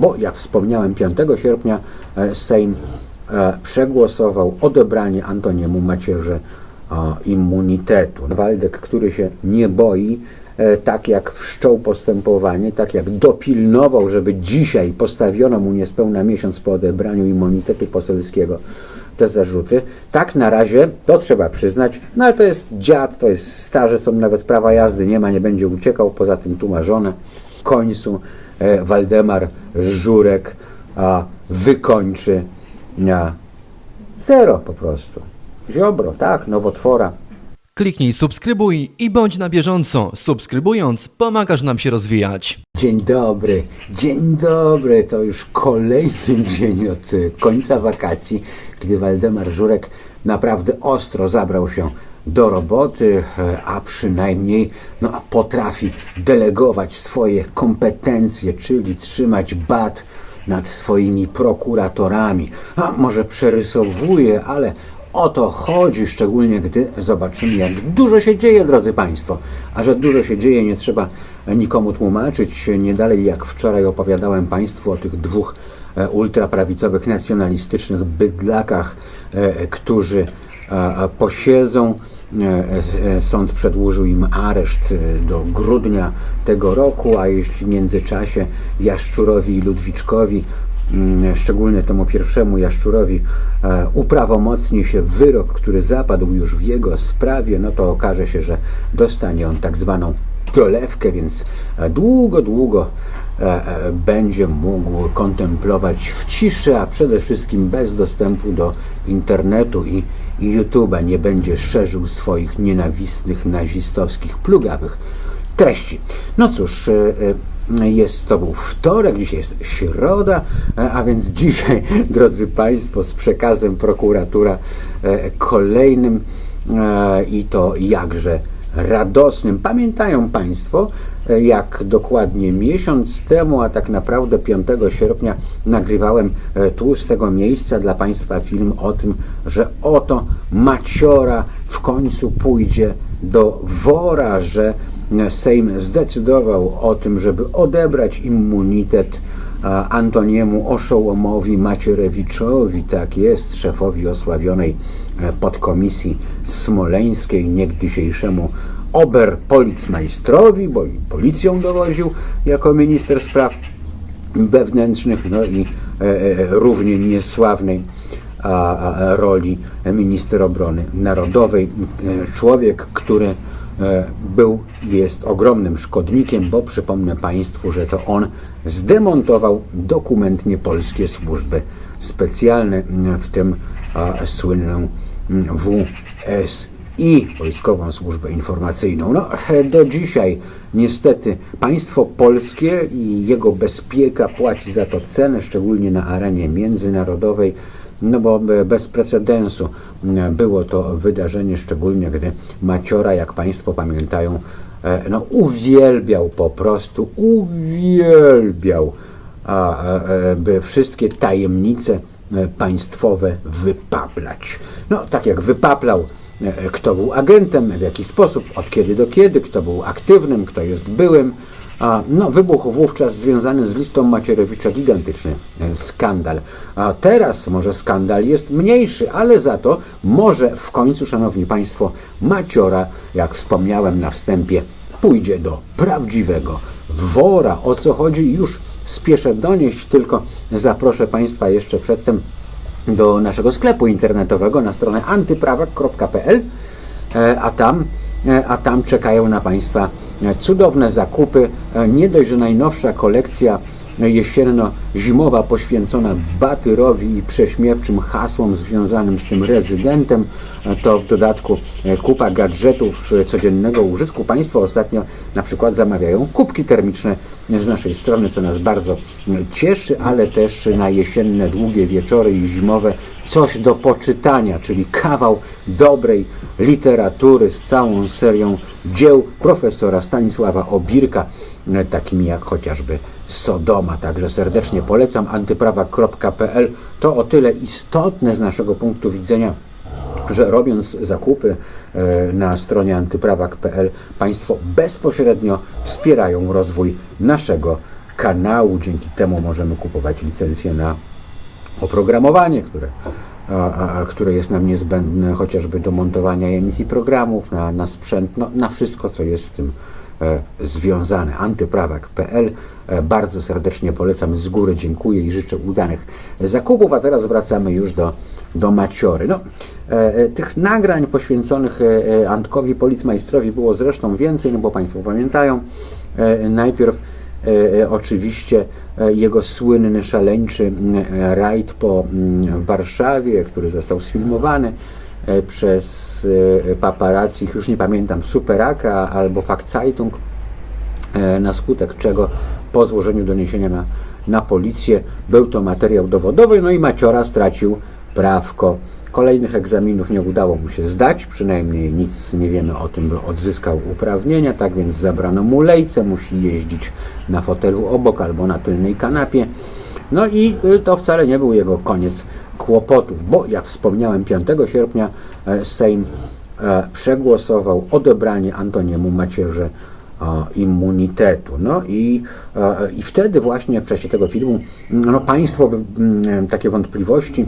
Bo jak wspomniałem, 5 sierpnia e, Sejm e, przegłosował odebranie Antoniemu Macierze e, immunitetu. Waldek, który się nie boi, tak jak wszczął postępowanie, tak jak dopilnował, żeby dzisiaj postawiono mu niespełna miesiąc po odebraniu immunitetu poselskiego te zarzuty. Tak na razie, to trzeba przyznać, no ale to jest dziad, to jest starzec, on nawet prawa jazdy nie ma, nie będzie uciekał, poza tym tu ma żonę. W końcu Waldemar Żurek wykończy zero po prostu. Ziobro, tak, nowotwora. Kliknij subskrybuj i bądź na bieżąco. Subskrybując pomagasz nam się rozwijać. Dzień dobry, dzień dobry. To już kolejny dzień od e, końca wakacji, gdy Waldemar Żurek naprawdę ostro zabrał się do roboty, e, a przynajmniej no, a potrafi delegować swoje kompetencje, czyli trzymać bat nad swoimi prokuratorami. A może przerysowuje, ale o to chodzi, szczególnie gdy zobaczymy, jak dużo się dzieje, drodzy Państwo. A że dużo się dzieje, nie trzeba nikomu tłumaczyć. Nie dalej jak wczoraj opowiadałem Państwu o tych dwóch e, ultraprawicowych, nacjonalistycznych bydlakach, e, którzy posiedzą. E, e, Sąd przedłużył im areszt e, do grudnia tego roku, a jeśli w międzyczasie Jaszczurowi i Ludwiczkowi mm, szczególnie temu pierwszemu Jaszczurowi, uprawomocni się wyrok, który zapadł już w jego sprawie, no to okaże się, że dostanie on tak zwaną dolewkę, więc e, długo, długo e, e, będzie mógł kontemplować w ciszy, a przede wszystkim bez dostępu do internetu i, i YouTube'a. Nie będzie szerzył swoich nienawistnych, nazistowskich, plugawych treści. No cóż, jest to był wtorek, dzisiaj jest środa, a więc dzisiaj, drodzy Państwo, z przekazem prokuratura kolejnym i to jakże radosnym. Pamiętają Państwo, e, jak dokładnie miesiąc temu, a tak naprawdę 5 sierpnia nagrywałem e, tu z tego miejsca dla Państwa film o tym, że oto Maciora w końcu pójdzie do wora, że e, Sejm zdecydował o tym, żeby odebrać immunitet Antoniemu Oszołomowi Macierewiczowi, tak jest, szefowi osławionej e, podkomisji smoleńskiej, niegdysiejszemu oberpolicmajstrowi, bo i policją dowoził jako minister spraw wewnętrznych, no i e, e, równie niesławnej roli minister obrony narodowej. Człowiek, który był, jest ogromnym szkodnikiem, bo przypomnę Państwu, że to on zdemontował dokumentnie polskie służby specjalne, w tym słynną WSI, Wojskową Służbę Informacyjną. No, do dzisiaj niestety państwo polskie i jego bezpieka płaci za to cenę, szczególnie na arenie międzynarodowej, no bo be- bez precedensu było to wydarzenie, szczególnie gdy Maciora, jak Państwo pamiętają, e, no uwielbiał po prostu, uwielbiał, e, e, by wszystkie tajemnice e, państwowe wypaplać. No tak jak wypaplał e, kto był agentem, w jaki sposób, od kiedy do kiedy, kto był aktywnym, kto jest byłym. A, no, wybuchł wówczas związany z listą Macierewicza gigantyczny e, skandal. A teraz może skandal jest mniejszy, ale za to może w końcu, Szanowni Państwo, Maciora, jak wspomniałem na wstępie, pójdzie do prawdziwego wora. O co chodzi już spieszę donieść, tylko zaproszę Państwa jeszcze przedtem do naszego sklepu internetowego na stronę antyprawak.pl, e, a tam, a tam czekają na Państwa e, cudowne zakupy. E, Nie dość, że najnowsza kolekcja e, jesienno-zimowa poświęcona batyrowi i prześmiewczym hasłom związanym z tym rezydentem, e, to w dodatku e, kupa gadżetów e, codziennego użytku. Państwo ostatnio na przykład zamawiają kubki termiczne z naszej strony, co nas bardzo cieszy, ale też na jesienne, długie wieczory i zimowe coś do poczytania, czyli kawał dobrej literatury z całą serią dzieł profesora Stanisława Obirka, takimi jak chociażby Sodoma. Także serdecznie polecam antyprawa.pl. To o tyle istotne z naszego punktu widzenia, że robiąc zakupy e, na stronie antyprawak.pl Państwo bezpośrednio wspierają rozwój naszego kanału. Dzięki temu możemy kupować licencje na oprogramowanie, które, a, a, które jest nam niezbędne chociażby do montowania emisji programów, na, na sprzęt, no, na wszystko, co jest z tym związane. Antyprawak.pl e, bardzo serdecznie polecam, z góry dziękuję i życzę udanych zakupów, a teraz wracamy już do, do Maciory. No, e, e, tych nagrań poświęconych e, e, Antkowi Policmajstrowi było zresztą więcej, no bo Państwo pamiętają, e, najpierw E, e, oczywiście e, jego słynny, szaleńczy e, rajd po Warszawie, który został sfilmowany. e, przez e, paparazzi, już nie pamiętam, Superaka albo Faktzeitung, e, na skutek czego po złożeniu doniesienia na, na policję był to materiał dowodowy, no i Maciora stracił prawko. Kolejnych egzaminów nie udało mu się zdać, przynajmniej nic nie wiemy o tym, by odzyskał uprawnienia, tak więc zabrano mu lejce, musi jeździć na fotelu obok albo na tylnej kanapie. No i y, to wcale nie był jego koniec kłopotów, bo jak wspomniałem 5 sierpnia e, Sejm e, przegłosował odebranie Antoniemu Macierze e, immunitetu. No i, i wtedy właśnie w czasie tego filmu no, państwo wy- m, takie wątpliwości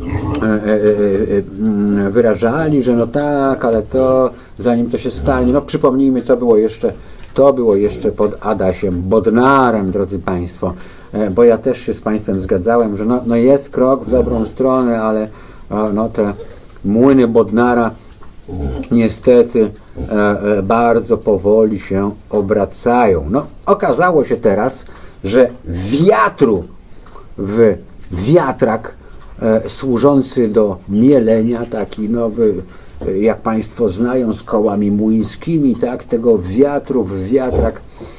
e, e, e, e, m, wyrażali, że no tak, ale to zanim to się stanie, no przypomnijmy, to było jeszcze to było jeszcze pod Adasiem Bodnarem, drodzy Państwo, bo ja też się z Państwem zgadzałem, że no, no jest krok w dobrą stronę, ale e, no, te młyny Bodnara niestety e, e, bardzo powoli się obracają. No, okazało się teraz, że wiatru w wiatrak e, służący do mielenia, taki nowy, e, jak Państwo znają, z kołami młyńskimi, tak, tego wiatru w wiatrak, e, e,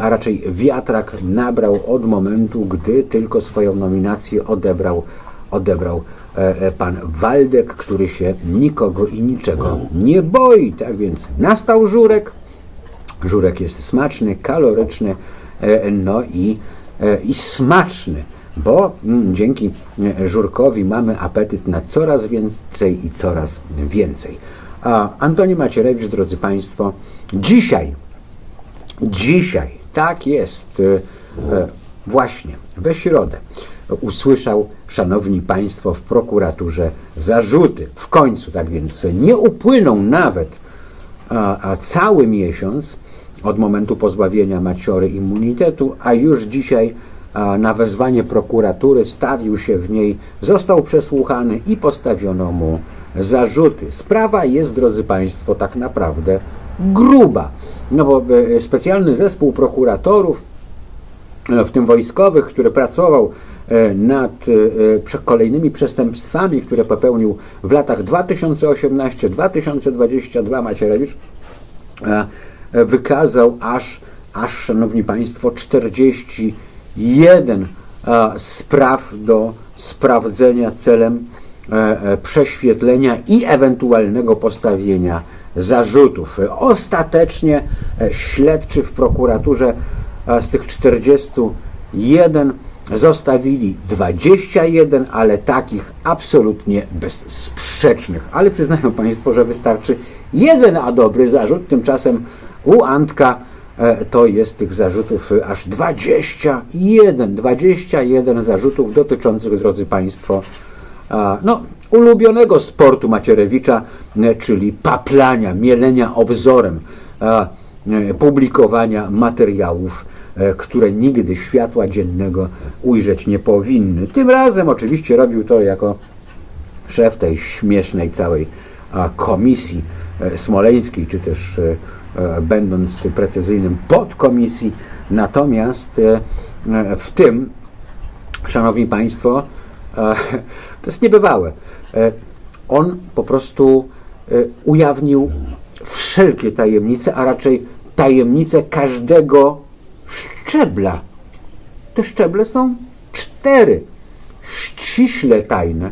a raczej wiatrak nabrał od momentu, gdy tylko swoją nominację odebrał, odebrał e, e, pan Waldek, który się nikogo i niczego nie boi. Tak więc nastał żurek, Żurek jest smaczny, kaloryczny, e, no i, e, i smaczny, bo mm, dzięki e, żurkowi mamy apetyt na coraz więcej i coraz więcej. A Antoni Macierewicz, drodzy Państwo, dzisiaj, dzisiaj, tak jest, e, e, właśnie we środę usłyszał, szanowni Państwo, w prokuraturze zarzuty. W końcu, tak więc nie upłynął nawet a, a cały miesiąc od momentu pozbawienia Maciory immunitetu, a już dzisiaj a, na wezwanie prokuratury stawił się w niej, został przesłuchany i postawiono mu zarzuty. Sprawa jest, drodzy Państwo, tak naprawdę gruba, no bo e, specjalny zespół prokuratorów e, w tym wojskowych, który pracował e, nad kolejnymi przestępstwami, które popełnił w latach 2018-2022 Macierewicz, wykazał aż, aż, szanowni państwo, 41 e, spraw do sprawdzenia celem prześwietlenia i ewentualnego postawienia zarzutów. Ostatecznie e, śledczy w prokuraturze z tych 41 zostawili 21, ale takich absolutnie bezsprzecznych. Ale przyznają Państwo, że wystarczy jeden a dobry zarzut, tymczasem u Antka e, to jest tych zarzutów e, aż 21, 21 zarzutów dotyczących, drodzy Państwo, no, ulubionego sportu Macierewicza, e, czyli paplania, mielenia obzorem, e, publikowania materiałów, e, które nigdy światła dziennego ujrzeć nie powinny. Tym razem oczywiście robił to jako szef tej śmiesznej całej komisji smoleńskiej, czy też będąc precyzyjnym podkomisji. Natomiast w tym Szanowni Państwo, to jest niebywałe. E, On po prostu e, ujawnił wszelkie tajemnice, a raczej tajemnice każdego szczebla. Te szczeble są cztery, ściśle tajne,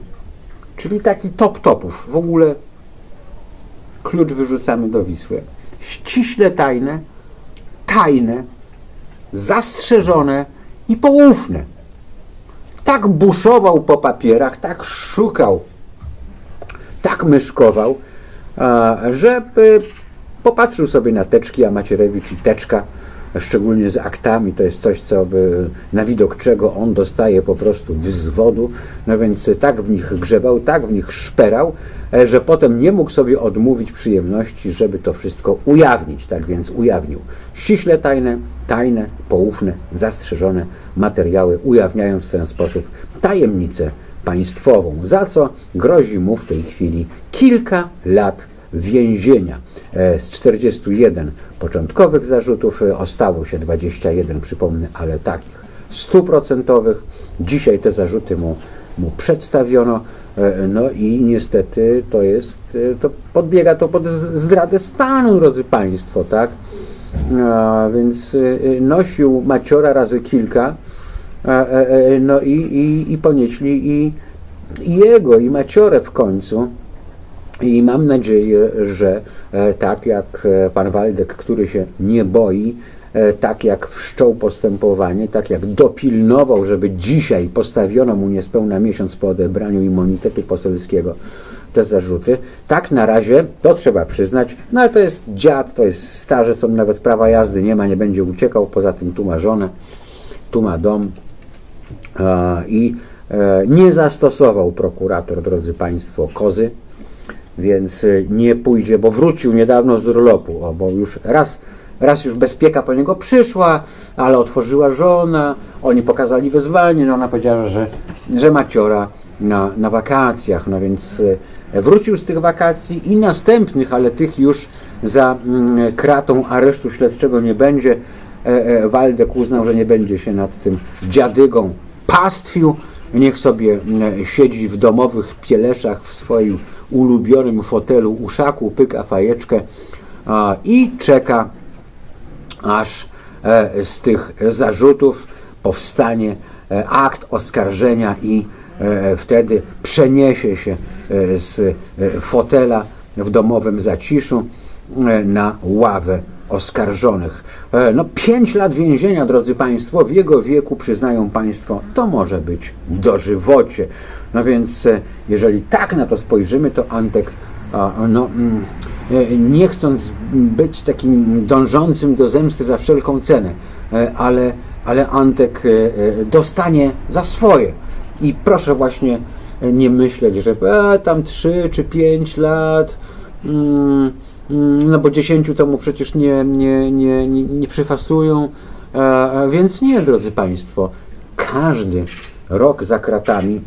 czyli taki top topów. W ogóle klucz wyrzucamy do Wisły. Ściśle tajne, tajne, zastrzeżone i poufne tak buszował po papierach, tak szukał, tak myszkował, że popatrzył sobie na teczki, a Macierewicz i teczka szczególnie z aktami, to jest coś, co by, na widok czego on dostaje po prostu wzwodu, no więc tak w nich grzebał, tak w nich szperał, e, że potem nie mógł sobie odmówić przyjemności, żeby to wszystko ujawnić, tak więc ujawnił ściśle tajne, tajne, poufne, zastrzeżone materiały, ujawniając w ten sposób tajemnicę państwową, za co grozi mu w tej chwili kilka lat więzienia. E, Z 41 początkowych zarzutów e, ostało się 21, przypomnę, ale takich stuprocentowych. Dzisiaj te zarzuty mu, mu przedstawiono, e, no i niestety to jest, to podbiega to pod zdradę stanu, drodzy Państwo, tak? A, więc nosił maciora razy kilka, no i, i, i ponieśli i, i jego, i maciorę w końcu. I mam nadzieję, że e, tak jak e, pan Waldek, który się nie boi, e, tak jak wszczął postępowanie, tak jak dopilnował, żeby dzisiaj postawiono mu niespełna miesiąc po odebraniu immunitetu poselskiego te zarzuty, tak na razie, to trzeba przyznać, no ale to jest dziad, to jest starzec, on nawet prawa jazdy nie ma, nie będzie uciekał, poza tym tu ma żonę, tu ma dom, i nie zastosował prokurator, drodzy Państwo, kozy, więc e, nie pójdzie, bo wrócił niedawno z urlopu, o, bo już raz, raz już bezpieka po niego przyszła, ale otworzyła żona, oni pokazali wezwanie, no ona powiedziała, że, że maciora na, na wakacjach, no więc e, wrócił z tych wakacji i następnych, ale tych już za mm, kratą aresztu śledczego nie będzie. E, e, Waldek uznał, że nie będzie się nad tym dziadygą pastwił, niech sobie mm, siedzi w domowych pieleszach w swoim ulubionym fotelu uszaku, pyka fajeczkę i czeka aż e, z tych zarzutów powstanie e, akt oskarżenia i e, wtedy przeniesie się z fotela w domowym zaciszu na ławę oskarżonych. E, No, pięć lat więzienia, drodzy Państwo, w jego wieku, przyznają Państwo, to może być dożywocie. No więc, e, jeżeli tak na to spojrzymy, to Antek no, mm, e, nie chcąc być takim dążącym do zemsty za wszelką cenę, ale, ale Antek dostanie za swoje. I proszę właśnie nie myśleć, że e, tam 3 czy 5 lat, mm, no bo 10 to mu przecież nie, nie, nie, nie, nie przyfasują. E, e, Więc nie, drodzy Państwo, każdy rok za kratami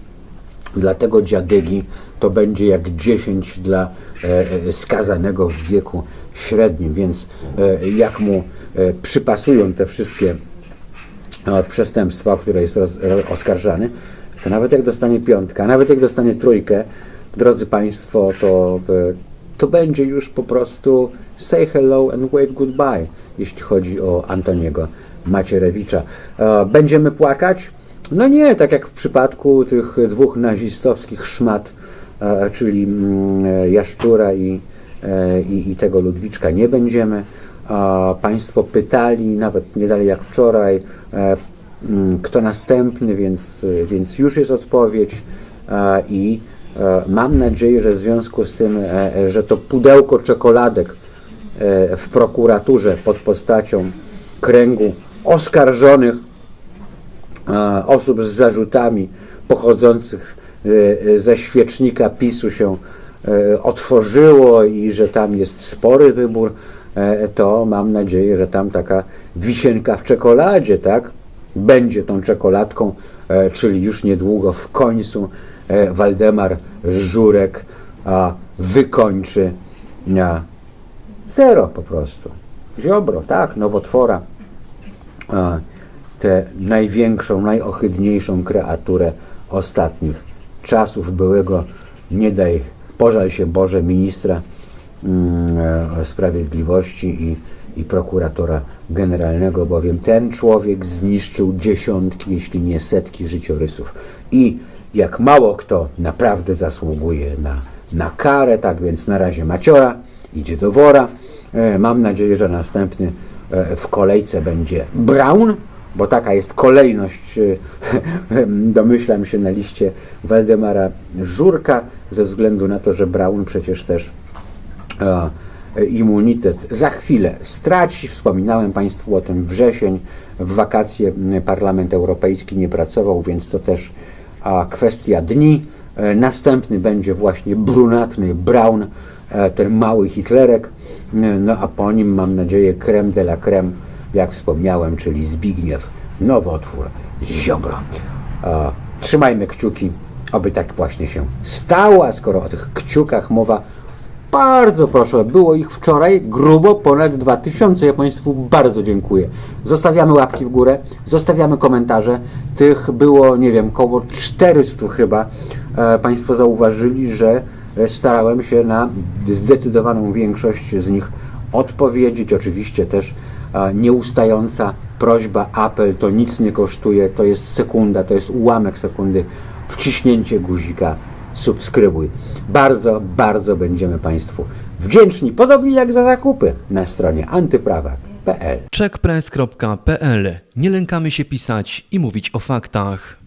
dla tego dziadygi to będzie jak 10 dla e, e, skazanego w wieku średnim, więc e, jak mu e, przypasują te wszystkie e, przestępstwa, o które jest roz, ro- oskarżany, to nawet jak dostanie piątkę, a nawet jak dostanie trójkę, drodzy Państwo, to, to będzie już po prostu say hello and wave goodbye, jeśli chodzi o Antoniego Macierewicza. E, Będziemy płakać? No nie, tak jak w przypadku tych dwóch nazistowskich szmat, e, czyli mm, e, Jaszczura i, i, i tego Ludwiczka nie będziemy. Państwo pytali, nawet nie dalej jak wczoraj, mm, kto następny, więc, więc już jest odpowiedź i mam nadzieję, że w związku z tym, e, e, że to pudełko czekoladek e, w prokuraturze pod postacią kręgu oskarżonych e, osób z zarzutami pochodzących e, e, ze świecznika PiSu się e, otworzyło i że tam jest spory wybór, e, to mam nadzieję, że tam taka wisienka w czekoladzie, tak? Będzie tą czekoladką, e, czyli już niedługo w końcu e, Waldemar Żurek wykończy a, zero po prostu. Ziobro, tak, nowotwora tę największą, najohydniejszą kreaturę ostatnich czasów byłego, nie daj, pożal się Boże, ministra mm, e, sprawiedliwości i, i prokuratora generalnego, bowiem ten człowiek zniszczył dziesiątki, jeśli nie setki życiorysów. I jak mało kto naprawdę zasługuje na, na karę, tak więc na razie Maciora idzie do wora. E, Mam nadzieję, że następny e, w kolejce będzie Brown, bo taka jest kolejność, e, domyślam się, na liście Waldemara Żurka, ze względu na to, że Brown przecież też immunitet za chwilę straci. Wspominałem Państwu o tym wrzesień. W wakacje Parlament Europejski nie pracował, więc to też kwestia dni. E, Następny będzie właśnie brunatny Braun, e, ten mały Hitlerek. E, No a po nim mam nadzieję creme de la creme, jak wspomniałem, czyli Zbigniew Nowotwór Ziobro. E, Trzymajmy kciuki, aby tak właśnie się stało, a skoro o tych kciukach mowa, bardzo proszę, było ich wczoraj grubo ponad 2000. Ja Państwu bardzo dziękuję. Zostawiamy łapki w górę, zostawiamy komentarze. Tych było, nie wiem, około 400 chyba. E, państwo zauważyli, że e, starałem się na zdecydowaną większość z nich odpowiedzieć. Oczywiście też e, nieustająca prośba, apel, to nic nie kosztuje, to jest sekunda, to jest ułamek sekundy, wciśnięcie guzika subskrybuj. Bardzo, bardzo będziemy Państwu wdzięczni, podobnie jak za zakupy na stronie antyprawa.pl. checkpress.pl. Nie lękamy się pisać i mówić o faktach.